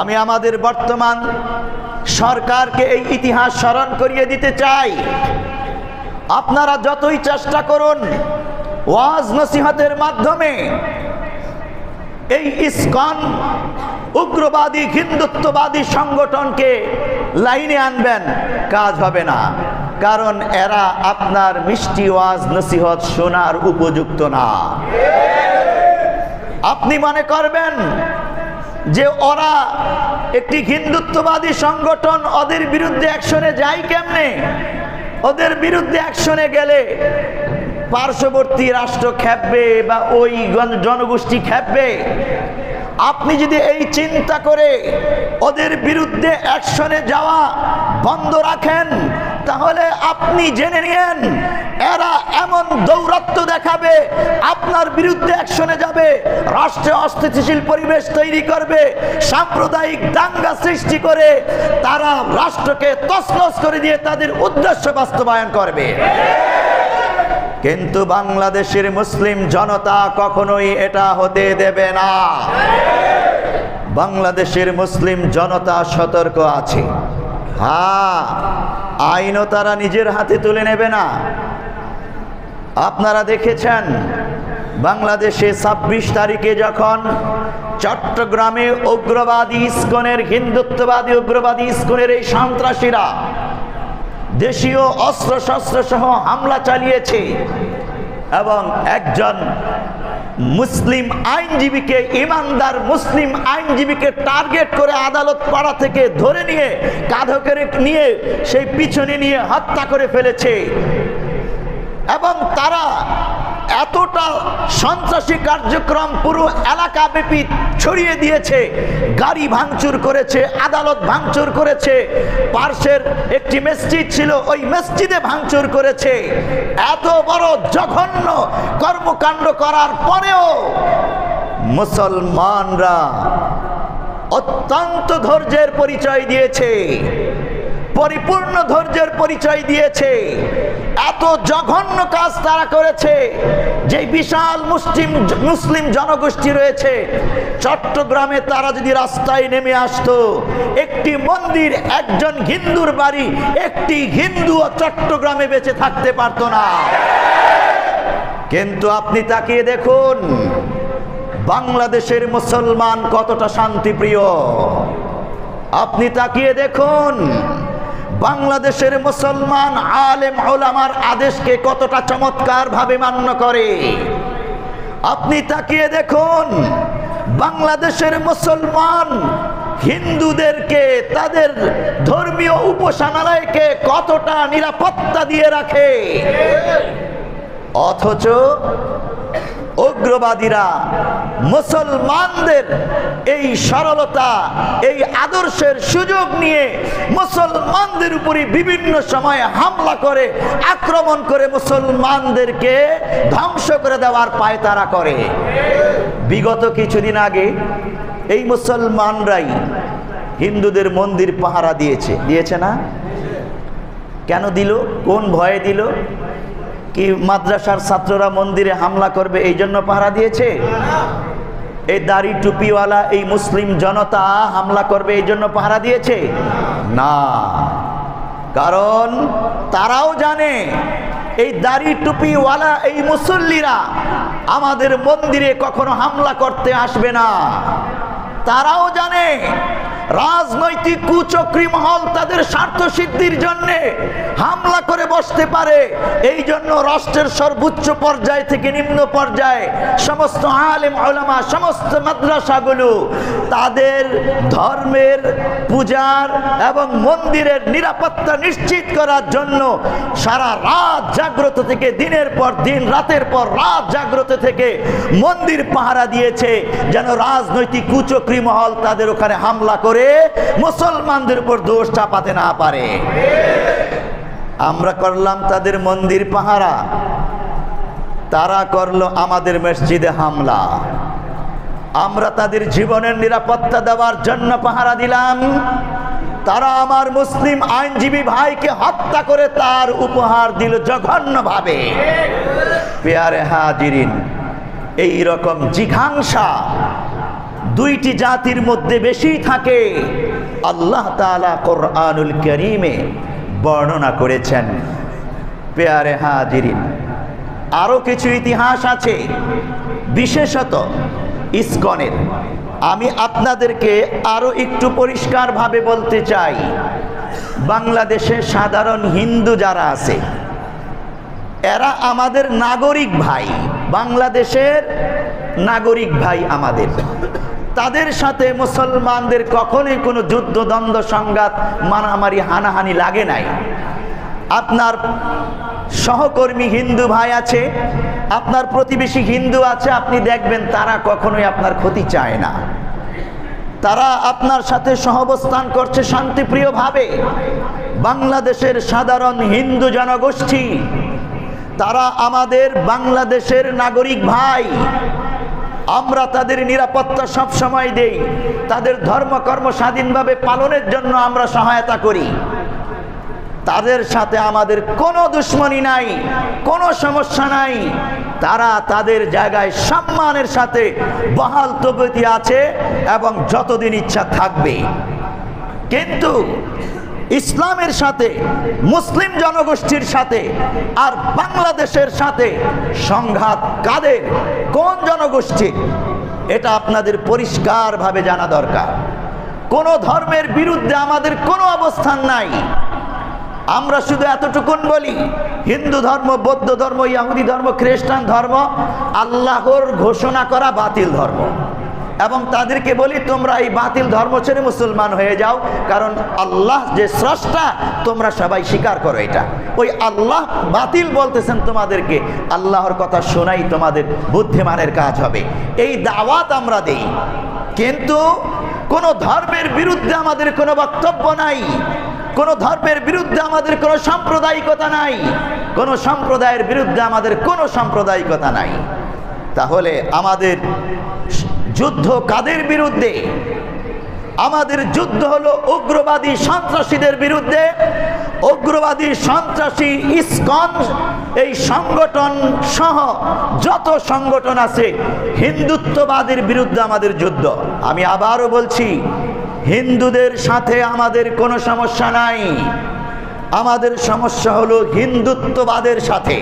আমি আমাদের বর্তমান সরকারকে এই ইতিহাস স্মরণ করিয়ে দিতে চাই। আপনারা যতই চেষ্টা করুন ওয়াজ নসিহতের মাধ্যমে এই ইস্কন উগ্রবাদী, হিন্দুত্ববাদী সংগঠনকে লাইনে আনবেন, কাজ হবে না। কারণ এরা আপনার মিষ্টি ওয়াজ নসিহত শোনার উপযুক্ত না। আপনি মনে করবেন যে ওরা একটি হিন্দুত্ববাদী সংগঠন, ওদের বিরুদ্ধে অ্যাকশনে যায় কেমনে? ওদের বিরুদ্ধে অ্যাকশনে গেলে পার্শ্ববর্তী রাষ্ট্র খেপবে বা ওই জন- জনগোষ্ঠী খেপবে আপনি যদি এই চিন্তা করে ওদের বিরুদ্ধে অ্যাকশনে যাওয়া বন্ধ রাখেন তাহলে আপনি জেনে নিয়েন, এরা এমন দৌরাত্ম দেখাবে, আপনার বিরুদ্ধে অ্যাকশনে যাবে, রাষ্ট্রে অস্থিতিশীল পরিবেশ তৈরি করবে, সাম্প্রদায়িক দাঙ্গা সৃষ্টি করে তারা রাষ্ট্রকে তছনছ করে দিয়ে তাদের উদ্দেশ্য বাস্তবায়ন করবে। কিন্তু বাংলাদেশের মুসলিম জনতা কখনোই এটা হতে দেবে না। বাংলাদেশের মুসলিম জনতা সতর্ক আছে। হ্যাঁ আইনও তারা নিজের হাতে তুলে নেবে না। আপনারা দেখেছেন, বাংলাদেশে ছাব্বিশ তারিখে যখন চট্টগ্রামে উগ্রবাদী ইস্কনের, হিন্দুত্ববাদী উগ্রবাদী ইস্কনের এই সন্ত্রাসীরা দেশীয় অস্ত্র শস্ত্র সহ হামলা চালিয়েছে এবং একজন মুসলিম আইনজীবীকে, ইমানদার মুসলিম আইনজীবীকে টার্গেট করে আদালত পাড়া থেকে ধরে নিয়ে কাঁধ করে নিয়ে, সেই পিছনে নিয়ে হত্যা করে ফেলেছে। এবং তারা সন্ত্রাসী কার্যক্রম পুরো এলাকাব্যাপী ছড়িয়ে দিয়েছে। গাড়ি ভাঙচুর করেছে, আদালত ভাঙচুর করেছে। পার্শ্বের একটি মসজিদ ছিল, ওই মসজিদে ভাঙচুর করেছে। এত বড় জঘন্য কর্মকাণ্ড করার পরেও মুসলমানরা অত্যন্ত ধৈর্যের পরিচয় দিয়েছে, পরিপূর্ণ ধৈর্যের পরিচয় দিয়েছে। এত জঘন্য কাজ তারা করেছে যে বিশাল মুসলিম মুসলিম জনগোষ্ঠী রয়েছে, চট্টগ্রামে তারা যদি রাস্তায় নেমে আসতো, একটি মন্দির, একজন হিন্দুর বাড়ি, একটি হিন্দুও চট্টগ্রামে বেঁচে থাকতে পারতো না। কিন্তু আপনি তাকিয়ে দেখুন, বাংলাদেশের মুসলমান কতটা শান্তিপ্রিয়। আপনি তাকিয়ে দেখুন বাংলাদেশের মুসলমান আলেম ওলামার আদেশকে কতটা চমৎকার ভাবে মান্য করে? আপনি তাকিয়ে দেখুন, বাংলাদেশের মুসলমান হিন্দুদেরকে, তাদের ধর্মীয় উপাসনালয়কে কতটা নিরাপত্তা দিয়ে রাখে? অথচ উগ্রবাদীরা মুসলমানদের এই সরলতা, এই আদর্শের সুযোগ নিয়ে মুসলমানদের উপরে বিভিন্ন সময়ে হামলা করে, আক্রমণ করে মুসলমানদেরকে ধ্বংস করে দেওয়ার পায়তারা করে। বিগত কিছুদিন আগে এই মুসলমানরাই হিন্দুদের মন্দির পাহারা দিয়েছে। দিয়েছে না? কেন দিল? কোন ভয়ে দিল? কি মাদ্রাসার ছাত্ররা মন্দিরে হামলা করবে এই জন্য পাহারা দিয়েছে? এই দাড়ি টুপিওয়ালা এই মুসলিম জনতা হামলা করবে এই জন্য পাহারা দিয়েছে? না। কারণ তারাও জানে এই দাড়ি টুপিওয়ালা এই মুসল্লিরা আমাদের মন্দিরে কখনো হামলা করতে আসবে না। তারাও জানে রাজনৈতিক কুচক্রী মহল তাদের স্বার্থ সিদ্ধির জন্য হামলা করে বসতে পারে। এই জন্য রাষ্ট্রের সর্বোচ্চ পর্যায় থেকে নিম্ন পর্যায়ে সমস্ত আলেম ওলামা সমস্ত মাদ্রাসাগুলো তাদের ধর্মের, পূজার এবং মন্দিরের নিরাপত্তা নিশ্চিত করার জন্য সারা রাত জাগ্রত থেকে, দিনের পর দিন, রাতের পর রাত জাগ্রত থেকে মন্দির পাহারা দিয়েছে, যেন রাজনৈতিক কুচক্রী মহল তাদের ওখানে হামলা করে মুসলমানদের উপর দোষ চাপাতে না পারে। আমরা করলাম তাদের মন্দির পাহারা। তারা করল আমাদের মসজিদে হামলা। আমরা তাদের জীবনের নিরাপত্তা দেওয়ার জন্য পাহারা দিলাম। তারা আমার মুসলিম আইনজীবী ভাইকে হত্যা করে তার উপহার দিল জঘন্যভাবে। পেয়ারে হাজিরিন এই জিঘাংসা দুইটি জাতির মধ্যে বেশি থাকে। আল্লাহ কোরআনুল করিমে বর্ণনা করেছেন, পেয়ারে হাজিরিন। আরও কিছু ইতিহাস আছে, বিশেষত ইস্কনের। আমি আপনাদেরকে আরও একটু পরিষ্কারভাবে বলতে চাই, বাংলাদেশে সাধারণ হিন্দু যারা আছে, এরা আমাদের নাগরিক ভাই, বাংলাদেশের নাগরিক ভাই আমাদের। তাদের সাথে মুসলমানদের কখনোই কোনো যুদ্ধ, দ্বন্দ্ব, সংঘাত, মারামারি, হানাহানি লাগে নাই। আপনার সহকর্মী হিন্দু ভাই আছে, আপনার প্রতিবেশী হিন্দু আছে, আপনি দেখবেন তারা কখনোই আপনার ক্ষতি চায় না। তারা আপনার সাথে সহবস্থান করছে শান্তিপ্রিয়ভাবে। বাংলাদেশের সাধারণ হিন্দু জনগোষ্ঠী, তারা আমাদের বাংলাদেশের নাগরিক ভাই। আমরা তাদের নিরাপত্তা সব সময় দেই। তাদের ধর্মকর্ম স্বাধীনভাবে পালনের জন্য আমরা সহায়তা করি। তাদের সাথে আমাদের কোনো দুশ্মনী নাই, কোনো সমস্যা নাই। তারা তাদের জায়গায় সম্মানের সাথে বহাল তবতি আছে এবং যতদিন ইচ্ছা থাকবে। কিন্তু ইসলামের সাথে, মুসলিম জনগোষ্ঠীর সাথে আর বাংলাদেশের সাথে সংঘাত কাদের? কোন জনগোষ্ঠী? এটা আপনাদের পরিষ্কারভাবে জানা দরকার। কোন ধর্মের বিরুদ্ধে আমাদের কোনো অবস্থান নাই। আমরা শুধু এতটুকুন বলি, হিন্দু ধর্ম, বৌদ্ধ ধর্ম, ইয়াহুদি ধর্ম, খ্রিস্টান ধর্ম, আল্লাহর ঘোষণা করা বাতিল ধর্ম। এবং তাদেরকে বলি, তোমরা এই বাতিল ধর্ম ছেড়ে মুসলমান হয়ে যাও, কারণ আল্লাহ যে স্রষ্টা, তোমরা সবাই স্বীকার করো এটা। ওই আল্লাহ বাতিল বলতেছেন তোমাদেরকে, আল্লাহর কথা শোনাই তোমাদের বুদ্ধিমানের কাজ হবে। এই দাওয়াত আমরা দেই। কিন্তু কোনো ধর্মের বিরুদ্ধে আমাদের কোনো বক্তব্য নাই, কোনো ধর্মের বিরুদ্ধে আমাদের কোনো সাম্প্রদায়িকতা নাই, কোনো সম্প্রদায়ের বিরুদ্ধে আমাদের কোনো সাম্প্রদায়িকতা নাই। তাহলে আমাদের যুদ্ধ কাদের বিরুদ্ধে? আমাদের যুদ্ধ হলো উগ্রবাদী সন্ত্রাসীদের বিরুদ্ধে। উগ্রবাদী সন্ত্রাসী ইসকন, এই সংগঠন সহ যত সংগঠন আছে, হিন্দুত্ববাদের বিরুদ্ধে আমাদের যুদ্ধ। আমি আবারও বলছি, হিন্দুদের সাথে আমাদের কোনো সমস্যা নাই। আমাদের সমস্যা হলো হিন্দুত্ববাদের সাথে।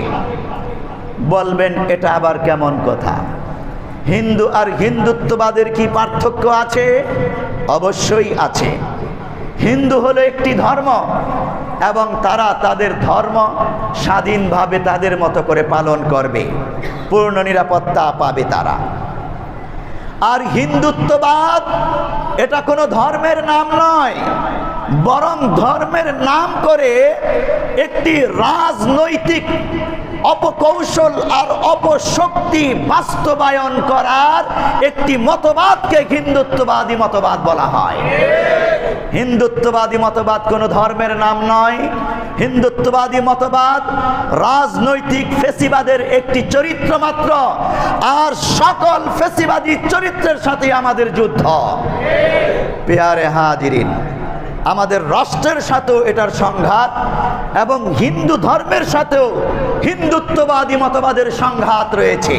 বলবেন, এটা আবার কেমন কথা? হিন্দু আর হিন্দুত্ববাদের কি পার্থক্য আছে? অবশ্যই আছে। হিন্দু হলো একটি ধর্ম এবং তারা তাদের ধর্ম স্বাধীনভাবে তাদের মতো করে পালন করবে। পূর্ণ নিরাপত্তা পাবে তারা। আর হিন্দুত্ববাদ এটা কোনো ধর্মের নাম নয়, বরং ধর্মের নাম করে একটি রাজনৈতিক অপকৌশল আর অপশক্তি বাস্তবায়ন করার একটি মতবাদকে হিন্দুত্ববাদী মতবাদ বলা হয়। হিন্দুত্ববাদী মতবাদ কোনো ধর্মের নাম নয়। হিন্দুত্ববাদী মতবাদ রাজনৈতিক ফেসিবাদের একটি চরিত্র মাত্র। আর সকল ফেসিবাদী চরিত্রের সাথে আমাদের যুদ্ধ। পেয়ারে হাজিরিন আমাদের রাষ্ট্রের সাথেও এটার সংঘাত এবং হিন্দু ধর্মের সাথেও হিন্দুত্ববাদী মতবাদের সংঘাত রয়েছে।